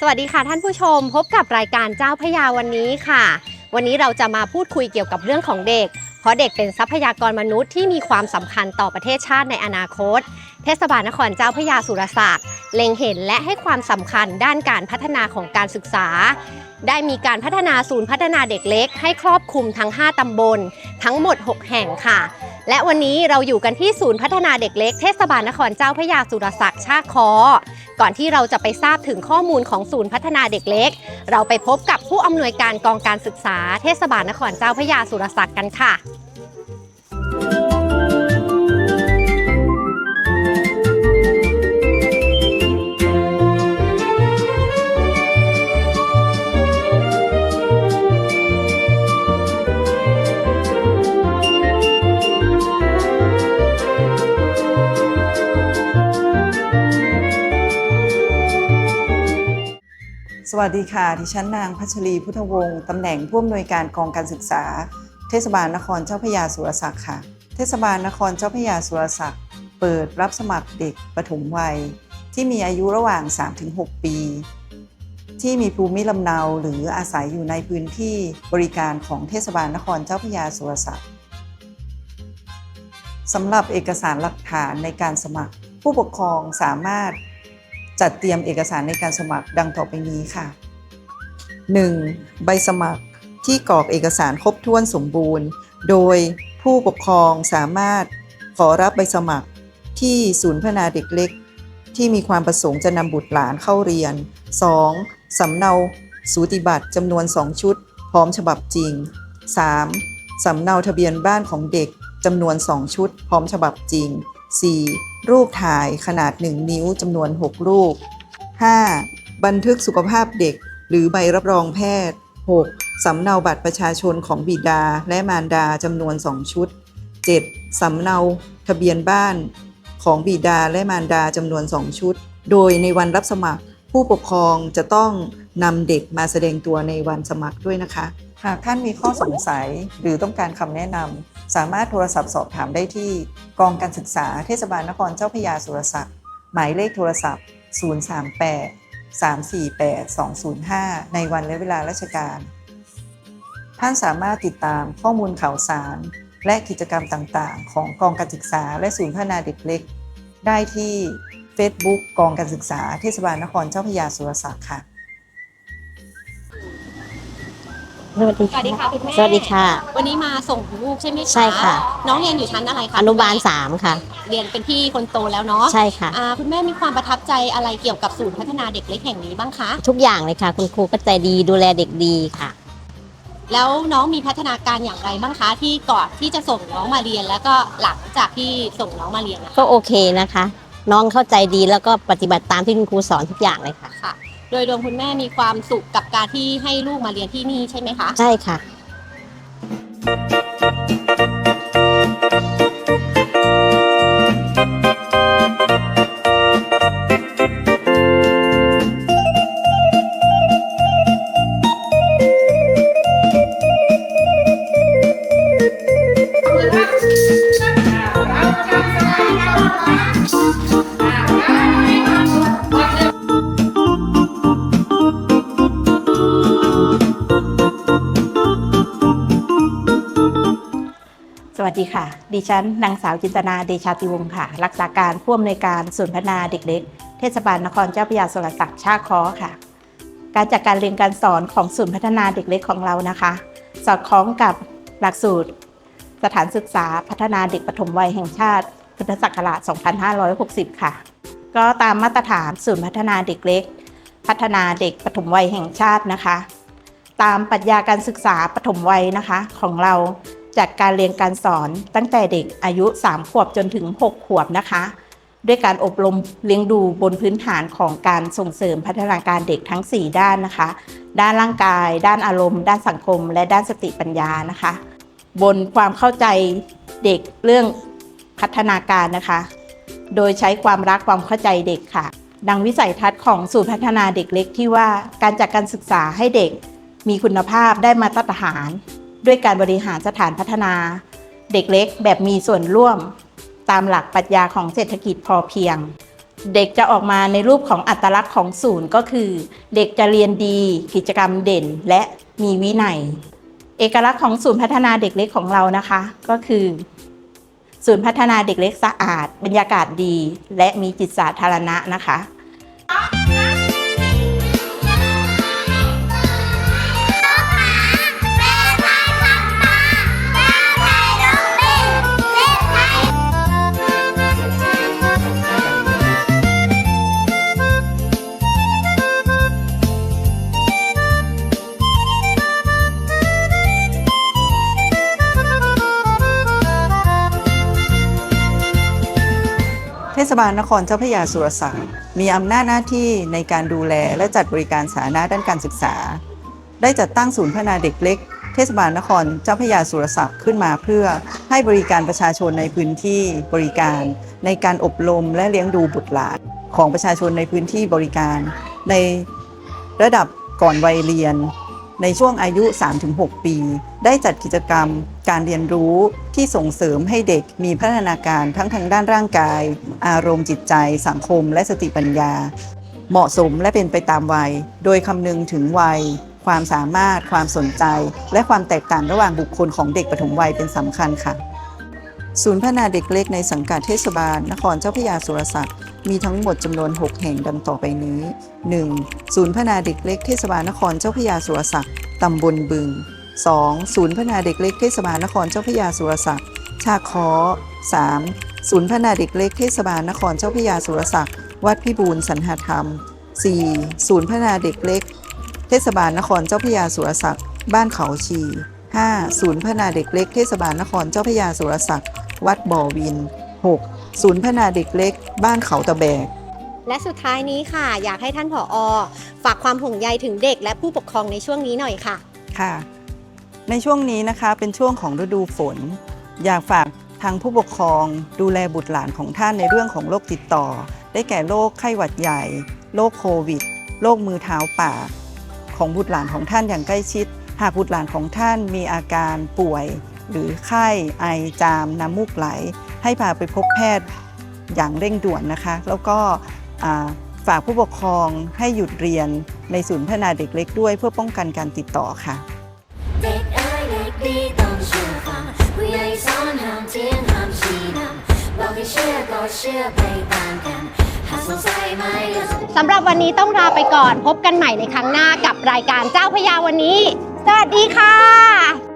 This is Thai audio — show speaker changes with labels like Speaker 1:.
Speaker 1: สวัสดีค่ะท่านผู้ชมพบกับรายการเจ้าพยาวันนี้ค่ะ วันนี้เราจะมาพูดคุยเกี่ยวกับเรื่องของเด็ก เพราะเด็กเป็นทรัพยากรมนุษย์ที่มีความสำคัญต่อประเทศชาติในอนาคต เทศบาลนครเจ้าพยาสุรศักดิ์เล็งเห็นและให้ความสำคัญด้านการพัฒนาของการศึกษา ได้มีการพัฒนาศูนย์พัฒนาเด็กเล็ก ให้ครอบคลุมทั้ง 5 ตำบล ทั้งหมด 6 แห่งค่ะ และวันนี้เราอยู่กันที่ศูนย์พัฒนาเด็กเล็กเทศบาลนครเจ้าพระยาสุรศักดิ์ชาคอ ก่อนที่เราจะไปทราบถึงข้อมูลของศูนย์พัฒนาเด็กเล็ก เราไปพบกับผู้อำนวยการกองการศึกษาเทศบาลนครเจ้าพระยาสุรศักดิ์กันค่ะ
Speaker 2: วัสดีค่ะ ดิฉันนางพัชรีพุทธวงศ์ตำแหน่งผู้อำนวยการกองการศึกษา เทศบาลนครเจ้าพยาสุรศักดิ์ค่ะ เทศบาลนครเจ้าพยาสุรศักดิ์เปิดรับสมัครเด็กปฐมวัย ที่มีอายุระหว่าง 3-6 ปี ที่มีภูมิลำเนาหรืออาศัยอยู่ในพื้นที่บริการของเทศบาลนครเจ้าพยาสุรศักดิ์สำหรับเอกสารหลักฐานในการสมัคร ผู้ปกครองสามารถ จัดเตรียมเอกสารในการสมัครดังต่อไปนี้ค่ะ 1. ใบสมัครที่กรอกเอกสารครบถ้วนสมบูรณ์ โดยผู้ปกครองสามารถขอรับใบสมัครที่ศูนย์พัฒนาเด็กเล็ก ที่มีความประสงค์จะนำบุตรหลานเข้าเรียน 2. สำเนาสูติบัตรจำนวน 2 ชุด พร้อมฉบับจริง 3. สำเนาทะเบียนบ้านของเด็กจำนวน 2 ชุด พร้อมฉบับจริง 4. รูปถ่ายขนาด 1 นิ้วจำนวน 6 รูป 5. บันทึกสุขภาพเด็ก หรือใบรับรองแพทย์ 6. สำเนาบัตรประชาชนของบิดาและมารดาจำนวน 2 ชุด 7. สำเนาทะเบียนบ้านของบิดาและมารดาจำนวน 2 ชุด โดยในวันรับสมัครผู้ปกครองจะต้องนำเด็กมาแสดงตัวในวันสมัครด้วยนะคะ หากท่านมีข้อสงสัยหรือต้องการคำแนะนำ สามารถโทรศัพท์สอบถามได้ที่กองการศึกษาเทศบาลนครเจ้าพยาสุรศักดิ์หมายเลขโทรศัพท์ 038 348 205 ในวันและเวลาราชการ ท่านสามารถติดตามข้อมูลข่าวสาร และกิจกรรมต่างๆ ของกองการศึกษาและศูนย์พัฒนาเด็กเล็ก ได้ที่ Facebook กองการศึกษาเทศบาลนครเจ้าพยาสุรศักดิ์ค่ะ
Speaker 3: สวัสดี
Speaker 1: สวัสดีค่ะคุณแม่
Speaker 3: สวัสดีค่ะ
Speaker 1: วันนี้มาส่งลูกใช่ไหมคะ
Speaker 3: ใช่ค่ะ
Speaker 1: น้องเรียนอยู่ชั้นอะไรคะ
Speaker 3: อนุบาลสามค่ะ
Speaker 1: เรียนเป็นพี่คนโตแล้วเนาะ
Speaker 3: ใช่ค่ะ
Speaker 1: อ่าคุณแม่มีความประทับใจอะไรเกี่ยวกับศูนย์พัฒนาเด็กเล็กแห่งนี้บ้างคะ
Speaker 3: ทุกอย่างเลยค่ะ คุณครูก็ใจดีดูแลเด็กดีค่ะ
Speaker 1: แล้วน้องมีพัฒนาการอย่างไรบ้างคะที่ก่อนที่จะส่งน้องมาเรียน แล้วก็หลังจากที่ส่งน้องมาเรียนนะคะ
Speaker 3: ก็โอเคนะคะ น้องเข้าใจดีแล้วก็ปฏิบัติตามที่คุณครูสอนทุกอย่างเลยค่ะ
Speaker 1: ค่ะ โดยดวงคุณแม่มีความสุขกับการที่ให้ลูกมาเรียนที่นี่ใช่ไหมคะ
Speaker 3: ใช่ค่ะ
Speaker 4: สวัสดีค่ะ ดิฉันนางสาวจินตนาเดชาติวงศ์ค่ะ รักษาการผู้อำนวยการศูนย์พัฒนาเด็กเล็ก เทศบาลนครเจ้าพระยาสุรศักดิ์ชาคอค่ะ การจัดการเรียนการสอนของศูนย์พัฒนาเด็กเล็กของเรานะคะ สอดคล้องกับหลักสูตร สถานศึกษาพัฒนาเด็กปฐมวัยแห่งชาติ พุทธศักราช 2560 ค่ะ ก็ตามมาตรฐานศูนย์พัฒนาเด็กเล็ก พัฒนาเด็กปฐมวัยแห่งชาตินะคะ ตามปรัชญาการศึกษาปฐมวัยนะคะของเรา จัดการเรียนการสอนตั้งแต่เด็กอายุ 3 ขวบจนถึง 6 ขวบนะคะ ด้วยการอบรมเลี้ยงดูบนพื้นฐานของการส่งเสริมพัฒนาการเด็กทั้ง 4 ด้านนะคะ ด้านร่างกาย ด้านอารมณ์ ด้านสังคม และด้านสติปัญญานะคะ บนความเข้าใจเด็กเรื่องพัฒนาการนะคะ โดยใช้ความรักความเข้าใจเด็กค่ะ ดังวิสัยทัศน์ของศูนย์พัฒนาเด็กเล็กที่ว่าการจัดการศึกษาให้เด็กมีคุณภาพได้มาตรฐาน ด้วยการบริหารสถานพัฒนา เด็กเล็กแบบมีส่วนร่วม ตามหลักปรัชญาของเศรษฐกิจพอเพียง เด็กจะออกมาในรูปของอัตลักษณ์ของศูนย์ก็คือ เด็กจะเรียนดี กิจกรรมเด่นและมีวินัย เอกลักษณ์ของศูนย์พัฒนาเด็กเล็กของเรานะคะ ก็คือ ศูนย์พัฒนาเด็กเล็กสะอาด บรรยากาศดี และมีจิตสาธารณะนะคะ
Speaker 2: บาลนครเจ้าพระยาสุรศักดิ์มีอำนาจหน้าที่ในการดูแลและจัดบริการสาธารณะด้านการศึกษา ได้จัดตั้งศูนย์พัฒนาเด็กเล็ก เทศบาลนครเจ้าพระยาสุรศักดิ์ขึ้นมาเพื่อให้บริการประชาชนในพื้นที่บริการ ในการอบรมและเลี้ยงดูบุตรหลานของประชาชนในพื้นที่บริการ ในระดับก่อนวัยเรียน ในช่วงอายุ 3-6 ปี ได้จัดกิจกรรม การเรียนรู้ที่ส่งเสริมให้เด็กมีพัฒนาการทั้งทางด้านร่างกาย อารมณ์จิตใจ สังคม และสติปัญญา เหมาะสมและเป็นไปตามวัย โดยคำนึงถึงวัย ความสามารถ ความสนใจ และความแตกต่างระหว่างบุคคลของเด็กปฐมวัยเป็นสำคัญค่ะ ศูนย์พัฒนาเด็กเล็กในสังกัดเทศบาล นครเจ้าพระยาสุรศักดิ์ มีทั้งหมดจำนวน 6 แห่งดังต่อไปนี้ 1. ศูนย์พนาเด็กเล็กเทศบาลนครเจ้าพระยาสุรศักดิ์ตำบลบึง 2. ศูนย์พนาเด็กเล็กเทศบาลนครเจ้าพระยาสุรศักดิ์ชาคอ 3. ศูนย์พนาเด็กเล็กเทศบาลนครเจ้าพระยาสุรศักดิ์วัดพิบูลสรรหธรรม 4. ศูนย์พนาเด็กเล็ก เทศบาลนครเจ้าพระยาสุรศักดิ์บ้านเขาชี 5. ศูนย์พนาเด็กเล็กเทศบาลนครเจ้าพระยาสุรศักดิ์วัดบ่อวิน 6. ศูนย์พัฒนาเด็กเล็ก บ้านเขาตะแบก
Speaker 1: และสุดท้ายนี้ค่ะ อยากให้ท่านผอฝากความห่วงใยถึงเด็กและผู้ปกครองในช่วงนี้หน่อยค่ะ
Speaker 2: ค่ะ ในช่วงนี้นะคะเป็นช่วงของฤดูฝน อยากฝากทางผู้ปกครองดูแลบุตรหลานของท่านในเรื่องของโรคติดต่อ ได้แก่โรคไข้หวัดใหญ่โรคโควิดโรคมือเท้าปากของบุตรหลานของท่านอย่างใกล้ชิด หากบุตรหลานของท่านมีอาการป่วย หรือไข้ไอจามน้ำมูกไหล ให้พาไปพบแพทย์อย่างเร่งด่วนนะคะ แล้วก็ฝากผู้ปกครองให้หยุดเรียนในศูนย์พัฒนาเด็กเล็กด้วย เพื่อป้องกันการติดต่อค่ะ
Speaker 5: เด็กอ้ยเด็กดีต้องเชื่อฟังผู้ใหญ่สอนห้ามเถียงห้ามชี้นำบอกให้เชื่อก็เชื่อไปตามกันหากสงสัยไหมก็
Speaker 1: สำหรับวันนี้ต้องลาไปก่อนพบกันใหม่ในครั้งหน้ากับรายการเจ้าพยาวันนี้ สวัสดีค่ะ